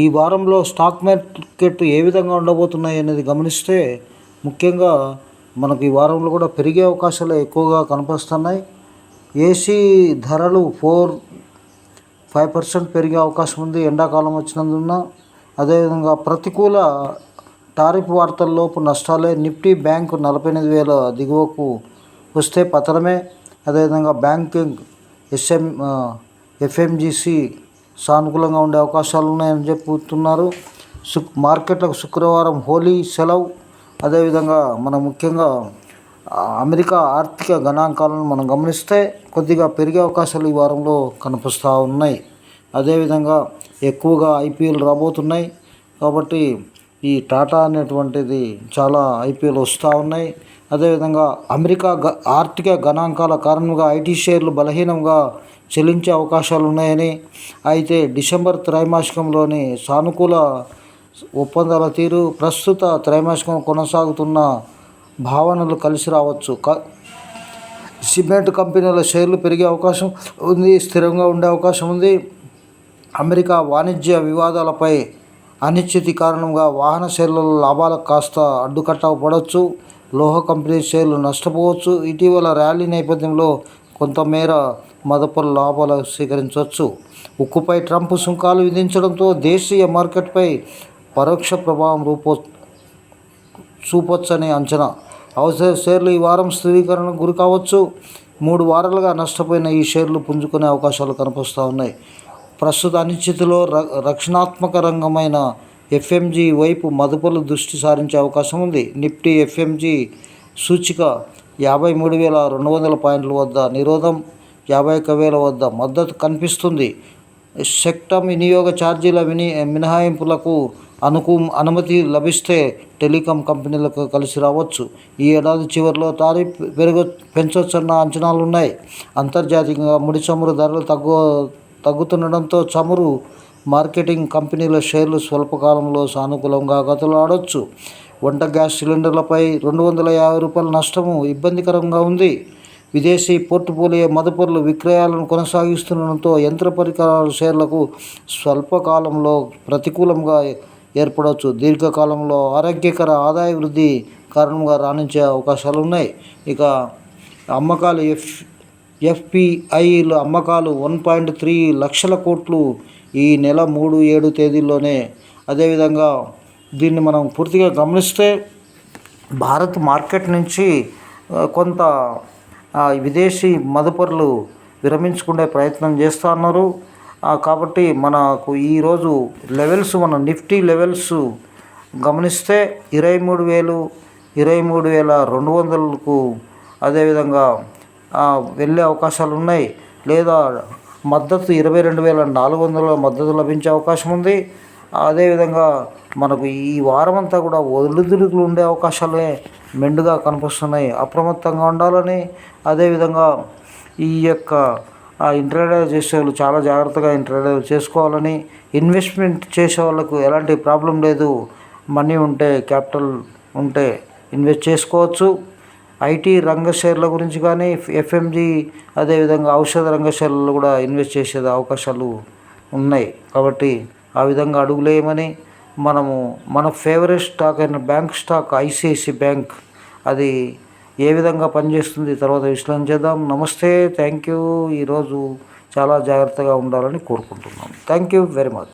ఈ వారంలో stock market ఏ విధంగా ఉండబోతున్నాయి అనేది గమనిస్తే ముఖ్యంగా మనకు ఈ వారంలో కూడా పెరిగే అవకాశాలు ఎక్కువగా కనిపిస్తున్నాయి ఏసీ ధరలు ఫోర్ ఫైవ్ పర్సెంట్ పెరిగే అవకాశం ఉంది ఎండాకాలం వచ్చినందున. అదేవిధంగా ప్రతికూల టారిఫ్ వార్తల్లోపు నష్టాలే. నిఫ్టీ బ్యాంకు నలభై ఎనిమిది వేల దిగువకు వస్తే పతనమే. అదేవిధంగా బ్యాంకింగ్ ఎస్ఎం ఎఫ్ఎంజిసి సానుకూలంగా ఉండే అవకాశాలు ఉన్నాయని చెప్పుతున్నారు సు మార్కెట్లకు శుక్రవారం హోలీ సెలవు. అదేవిధంగా మనం ముఖ్యంగా అమెరికా ఆర్థిక గణాంకాలను మనం గమనిస్తే కొద్దిగా పెరిగే అవకాశాలు ఈ వారంలో కనిపిస్తూ ఉన్నాయి. అదేవిధంగా ఎక్కువగా ఐపీఎల్ రాబోతున్నాయి. కాబట్టి ఈ టాటా అనేటువంటిది చాలా ఐపీఎల్ వస్తూ ఉన్నాయి. అదేవిధంగా అమెరికా గ ఆర్థిక గణాంకాల కారణంగా ఐటీ షేర్లు బలహీనంగా చెల్లించే అవకాశాలు ఉన్నాయని అయితే డిసెంబర్ త్రైమాసికంలోని సానుకూల ఒప్పందాల తీరు ప్రస్తుత త్రైమాసికం కొనసాగుతున్న భావనలు కలిసి రావచ్చు. క సిమెంట్ కంపెనీల షేర్లు పెరిగే అవకాశం ఉంది స్థిరంగా ఉండే అవకాశం ఉంది. అమెరికా వాణిజ్య వివాదాలపై అనిశ్చితి కారణంగా వాహన షేర్లలో లాభాలకు కాస్త అడ్డుకట్ట పడవచ్చు. లోహ కంపెనీ షేర్లు నష్టపోవచ్చు. ఇటీవల ర్యాలీ నేపథ్యంలో కొంతమేర మదపలు లాభాలు స్వీకరించవచ్చు. ఉక్కుపై ట్రంప్ సుంకాలు విధించడంతో దేశీయ మార్కెట్పై పరోక్ష ప్రభావం రూపొ చూపొచ్చనే అంచనా. అవసర షేర్లు ఈ వారం స్థిరీకరణకు గురి కావచ్చు. మూడు వారాలుగా నష్టపోయిన ఈ షేర్లు పుంజుకునే అవకాశాలు కనిపిస్తూ ఉన్నాయి. ప్రస్తుత అనిశ్చితిలో ర రక్షణాత్మక రంగమైన ఎఫ్ఎంజీ వైపు మదుపులు దృష్టి సారించే అవకాశం ఉంది. నిఫ్టీ ఎఫ్ఎంజీ సూచిక యాభై మూడు వేల రెండు వందల పాయింట్ల వద్ద నిరోధం యాభై ఒక్క వేల వద్ద మద్దతు కనిపిస్తుంది. సెక్టమ్ వినియోగ ఛార్జీల విని మినహాయింపులకు అనుకు అనుమతి లభిస్తే టెలికాం కంపెనీలకు కలిసి రావచ్చు. ఈ ఏడాది చివరిలో తారీఫ్ పెరుగు పెంచవచ్చన్న అంచనాలు ఉన్నాయి అంతర్జాతీయంగా ముడి చమురు ధరలు తగ్గు తగ్గుతుండడంతో చమురు మార్కెటింగ్ కంపెనీల షేర్లు స్వల్పకాలంలో సానుకూలంగా గతలాడొచ్చు. వంట గ్యాస్ సిలిండర్లపై రెండు వందల యాభై రూపాయల నష్టము ఇబ్బందికరంగా ఉంది. విదేశీ పోర్టుపోలియో మదుపర్లు విక్రయాలను కొనసాగిస్తుండడంతో యంత్ర పరికరాల షేర్లకు స్వల్పకాలంలో ప్రతికూలంగా ఏర్పడవచ్చు. దీర్ఘకాలంలో ఆరోగ్యకర ఆదాయ వృద్ధి కారణంగా రాణించే అవకాశాలు ఉన్నాయి ఇక అమ్మకాలు ఎఫ్ ఎఫ్పిఐలు అమ్మకాలు వన్ పాయింట్ త్రీ లక్షల కోట్లు ఈ నెల మూడు ఏడు తేదీల్లోనే. అదేవిధంగా దీన్ని మనం పూర్తిగా గమనిస్తే భారత్ మార్కెట్ నుంచి కొంత విదేశీ మదుపరులు విరమించుకునే ప్రయత్నం చేస్తూ ఉన్నారు కాబట్టి మనకు ఈరోజు లెవెల్స్ మన నిఫ్టీ లెవెల్స్ గమనిస్తే ఇరవై మూడు వేలు ఇరవై మూడు వేల రెండు వందలకు అదేవిధంగా వెళ్ళే అవకాశాలు ఉన్నాయి. లేదా మద్దతు ఇరవై రెండు వేల నాలుగు వందల మద్దతు లభించే అవకాశం ఉంది. అదేవిధంగా మనకు ఈ వారం అంతా కూడా ఒడిదుడుకులు ఉండే అవకాశాలే మెండుగా కనిపిస్తున్నాయి. అప్రమత్తంగా ఉండాలని అదేవిధంగా ఈ యొక్క ఆ ఇంట్రాడే చేసే వాళ్ళు చాలా జాగ్రత్తగా ఇంట్రాడే చేసుకోవాలని ఇన్వెస్ట్మెంట్ చేసే వాళ్ళకు ఎలాంటి ప్రాబ్లం లేదు. మనీ ఉంటే క్యాపిటల్ ఉంటే ఇన్వెస్ట్ చేసుకోవచ్చు. ఐటీ రంగ షేర్ల గురించి కానీ ఎఫ్ఎంజి అదేవిధంగా ఔషధ రంగ షేర్లలో కూడా ఇన్వెస్ట్ చేసే అవకాశాలు ఉన్నాయి. కాబట్టి ఆ విధంగా అడుగులేయమని మనము మన ఫేవరెట్ స్టాక్ అయిన బ్యాంక్ స్టాక్ ఐసిఐసి బ్యాంక్ అది ఏ విధంగా పనిచేస్తుంది తర్వాత విశ్లేషణ చేద్దాం. నమస్తే థ్యాంక్ యూ. ఈరోజు చాలా జాగ్రత్తగా ఉండాలని కోరుకుంటున్నాం. Thank you very much.